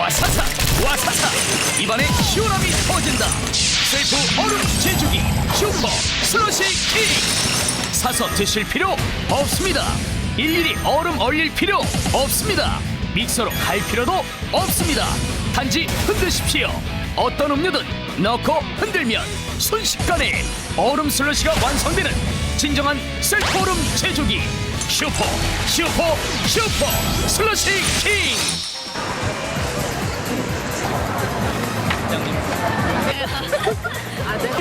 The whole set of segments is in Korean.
와사사 와사사. 입안에 시원함이 터진다. 셀프 얼음 제주기 슈퍼 슬러시 킹 사서 드실 필요 없습니다. 일일이 얼음 얼릴 필요 없습니다. 믹서로 갈 필요도 없습니다. 단지 흔드십시오. 어떤 음료든 넣고 흔들면 순식간에 얼음 슬러시가 완성되는 진정한 셀프 얼음 제조기. 슈퍼 슈퍼 슈퍼 슬러시 킹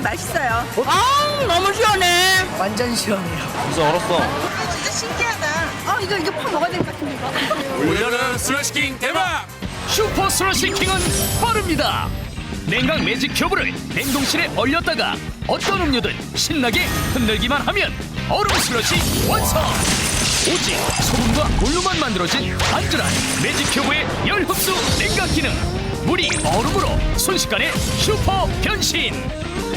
맛있어요. 아, 너무 시원해. 완전 시원해요. 진짜 얼었어. 진짜 신기하다. 아, 이거 이거 팍 먹어야 될 것 같은데 이거. 올려라 슬러시킹 대박! 슈퍼 슬러시 킹은 빠릅니다. 냉각 매직 큐브를 냉동실에 얼렸다가 어떤 음료든 신나게 흔들기만 하면 얼음 슬러시 완성. 오직 소금과 물로만 만들어진 안전한 매직 큐브의 열 흡수 냉각 기능. 물이 얼음으로 순식간에 슈퍼 변신.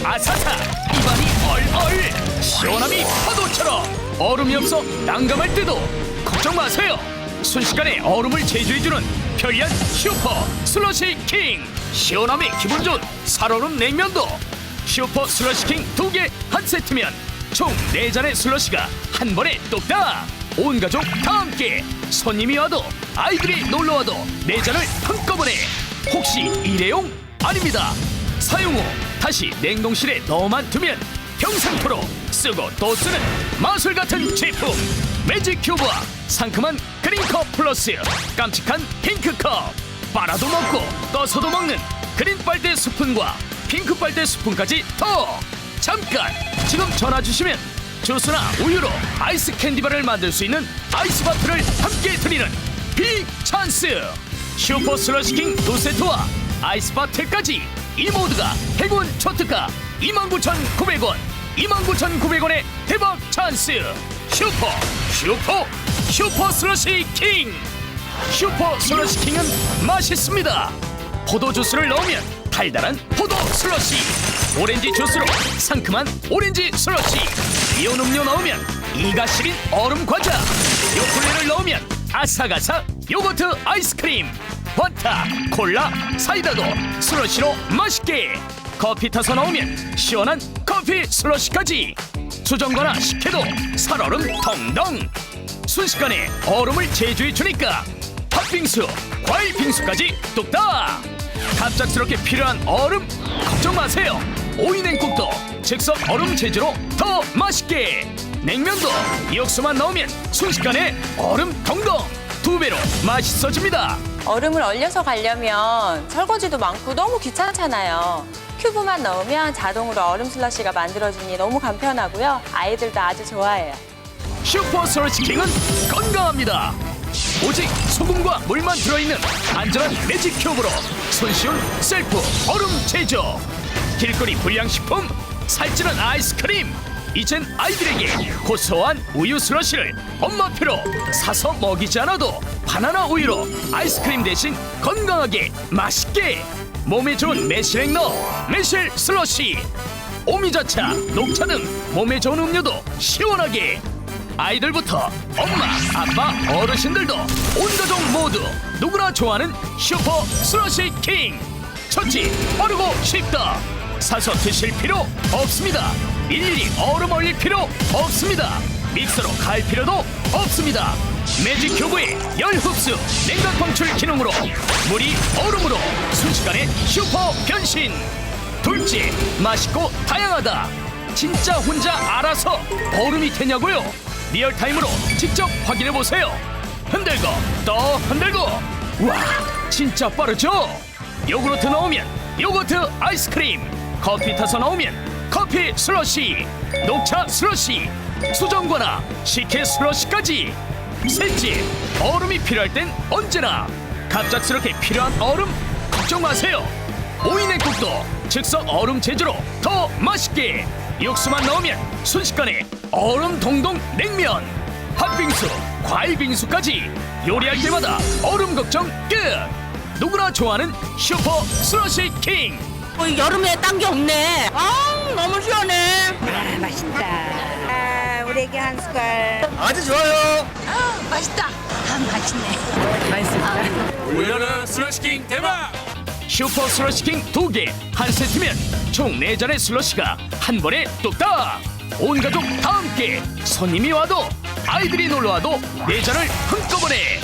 아사사 입안이 얼얼. 시원함이 파도처럼. 얼음이 없어 난감할 때도 걱정 마세요. 순식간에 얼음을 제조해주는 편리한 슈퍼 슬러시 킹. 시원함이 기분 좋은 살얼음 냉면도 슈퍼 슬러시 킹 두 개 한 세트면 총 네잔의 슬러시가 한 번에 뚝딱. 온 가족 다 함께. 손님이 와도 아이들이 놀러와도 네 잔을 한꺼번에 혹시 일회용 아닙니다. 사용 후 다시 냉동실에 넣어만 두면 평상토록 쓰고 또 쓰는 마술 같은 제품. 매직 큐브와 상큼한 그린컵 플러스 깜찍한 핑크컵. 빨아도 먹고 떠서도 먹는 그린 빨대 스푼과 핑크 빨대 스푼까지 더. 잠깐 지금 전화 주시면 주스나 우유로 아이스 캔디바를 만들 수 있는 아이스 바트를 함께 드리는 빅 찬스 슈퍼 슬러시킹 두 세트와 아이스바트까지 이 모두가 행운 초특가 29,900원 29,900원의 대박 찬스. 슈퍼 슈퍼 슈퍼 슬러시 킹! 슈퍼 슬러시 킹은 맛있습니다. 포도 주스를 넣으면 달달한 포도 슬러시. 오렌지 주스로 상큼한 오렌지 슬러시. 이온 음료 넣으면 이가 시린 얼음 과자. 요플레를 넣으면 아삭아삭 요거트 아이스크림 버타 콜라 사이다도 슬러시로 맛있게. 커피 타서 넣으면 시원한 커피 슬러시까지. 수정거나 식혜도 살얼음 텅덩 순식간에 얼음을 제조해 주니까 팥빙수, 과일 빙수까지 뚝딱. 갑작스럽게 필요한 얼음 걱정 마세요. 오이냉국도 즉석 얼음 제조로 더 맛있게. 냉면도 육수만 넣으면 순식간에 얼음 덩덩 두 배로 맛있어집니다 얼음을 얼려서 가려면 설거지도 많고 너무 귀찮잖아요. 큐브만 넣으면 자동으로 얼음 슬러시가 만들어지니 너무 간편하고요. 아이들도 아주 좋아해요. 슈퍼 솔치킹은 건강합니다. 오직 소금과 물만 들어있는 안전한 매직 큐브로 손쉬운 셀프 얼음 제조. 길거리 불량식품, 살찌는 아이스크림. 이젠 아이들에게 고소한 우유 슬러시를 엄마표로 사서 먹이지 않아도 바나나 우유로 아이스크림 대신 건강하게 맛있게 몸에 좋은 매실액 넣어 매실 슬러시 오미자차, 녹차 등 몸에 좋은 음료도 시원하게. 아이들부터 엄마, 아빠, 어르신들도 온 가족 모두 누구나 좋아하는 슈퍼 슬러시 킹. 첫째 빠르고 쉽다 사서 드실 필요 없습니다. 일일이 얼음 얼릴 필요 없습니다. 믹서로 갈 필요도 없습니다. 매직 큐브의 열 흡수 냉각 방출 기능으로 물이 얼음으로 순식간에 슈퍼 변신. 둘째 맛있고 다양하다. 진짜 혼자 알아서 얼음이 되냐고요? 리얼타임으로 직접 확인해 보세요. 흔들고 또 흔들고. 와 진짜 빠르죠? 요구르트 넣으면 요거트 아이스크림 커피 타서 넣으면 커피 슬러시 녹차 슬러시 수정과나 식혜 슬러시까지. 셋째 얼음이 필요할 땐 언제나 갑작스럽게 필요한 얼음 걱정 마세요. 오이냉국도 즉석 얼음 제조로 더 맛있게 육수만 넣으면 순식간에 얼음 동동 냉면 팥빙수 과일 빙수까지 요리할 때마다 얼음 걱정 끝. 누구나 좋아하는 슈퍼 슬러시 킹 어, 여름에 딴 게 없네. 아, 너무 시원해. 아, 맛있다. 아, 우리 애기 한 숟갈. 아주 좋아요. 아, 맛있다. 참 맛있네. 올여름 슬러시킹 대박 슈퍼 슬러시킹 두개한 세트면 총 네잔의 슬러시가 한 번에 뚝딱 온 가족 다 함께 손님이 와도 아이들이 놀러와도 네 잔을 한꺼번에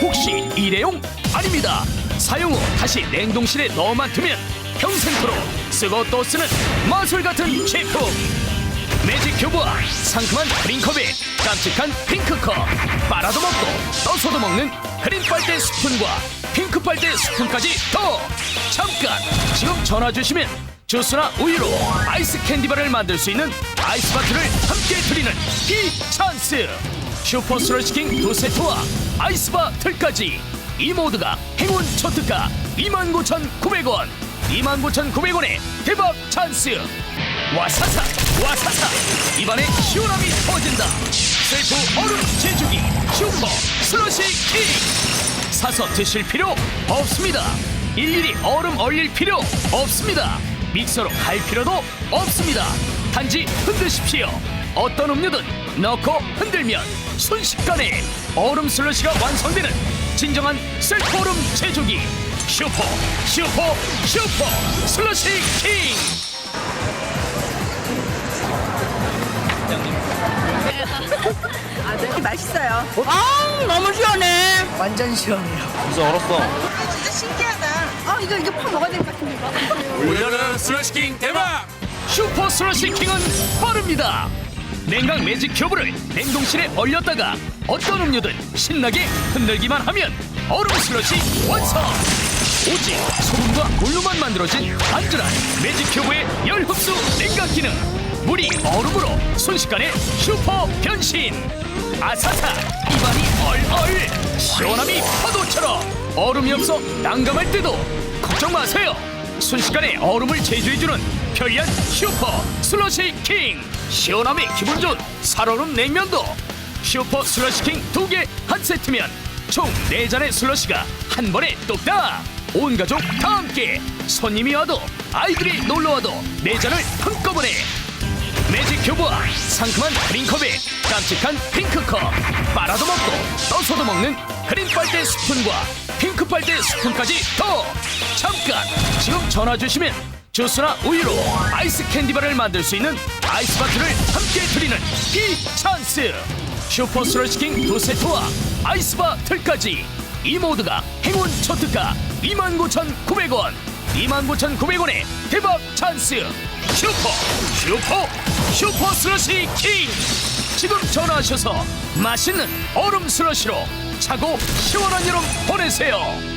혹시 일회용? 아닙니다 사용 후 다시 냉동실에 넣어만 두면 평생토록 쓰고 또 쓰는 마술 같은 제품. 매직 큐브와 상큼한 드링컵에 깜찍한 핑크컵. 빨아도 먹고 떠서도 먹는 그린 빨대 스푼과 핑크 빨대 스푼까지 더. 잠깐 지금 전화 주시면 주스나 우유로 아이스 캔디바를 만들 수 있는 아이스 바트를 함께 드리는 이 찬스. 슈퍼 스러시킹 두 세트와 아이스바 틀까지 이 모두가 행운 초특가 29,900원. 29,900원의 대박 찬스. 와사사 와사사. 입안에 시원함이 터진다. 셀프 얼음 제주기 슈퍼 슬러시 킹 사서 드실 필요 없습니다. 일일이 얼음 얼릴 필요 없습니다. 믹서로 갈 필요도 없습니다. 단지 흔드십시오. 어떤 음료든 넣고 흔들면 순식간에 얼음 슬러시가 완성되는 진정한 셀프 얼음 제조기 슈퍼 슈퍼 슈퍼 슬러시 킹 아, 네. 맛있어요. 아 너무 시원해. 완전 시원해요. 진짜 얼었어. 아, 진짜 신기하다. 아, 이거 이거 팍 먹어야 될 것 같은데 이거. 올여름 슬러시 킹 대박 슈퍼 슬러시 킹은 빠릅니다. 냉각 매직 큐브를 냉동실에 얼렸다가 어떤 음료든 신나게 흔들기만 하면 얼음 슬러시 완성! 오직 소금과 물로만 만들어진 안전한 매직 큐브의 열 흡수 냉각 기능! 물이 얼음으로 순식간에 슈퍼 변신! 아사사 입안이 얼얼! 시원함이 파도처럼! 얼음이 없어 난감할 때도 걱정 마세요 순식간에 얼음을 제조해주는 편리한 슈퍼 슬러시 킹. 시원함에 기분 좋은 살얼음 냉면도 슈퍼 슬러시 킹 두 개 한 세트면 총 네잔의 슬러시가 한 번에 뚝딱. 온 가족 다 함께 손님이 와도 아이들이 놀러와도 네잔을 한꺼번에 매직 큐브와 상큼한 드링컵에 깜찍한 핑크컵. 빨아도 먹고 떠서도 먹는 그린 빨대 스푼과 핑크 빨대 스푼까지 더. 잠깐. 지금 전화 주시면 주스나 우유로 아이스 캔디바를 만들 수 있는 아이스 바트를 함께 드리는 이 찬스. 슈퍼 슬러시킹 두 세트와 아이스바 틀까지. 이 모두가 행운 초특가 29,900원 29,900원의 대박 찬스. 슈퍼 슈퍼 슈퍼 슬러시 킹. 지금 전화하셔서 맛있는 얼음 슬러시로 차고 시원한 여름 보내세요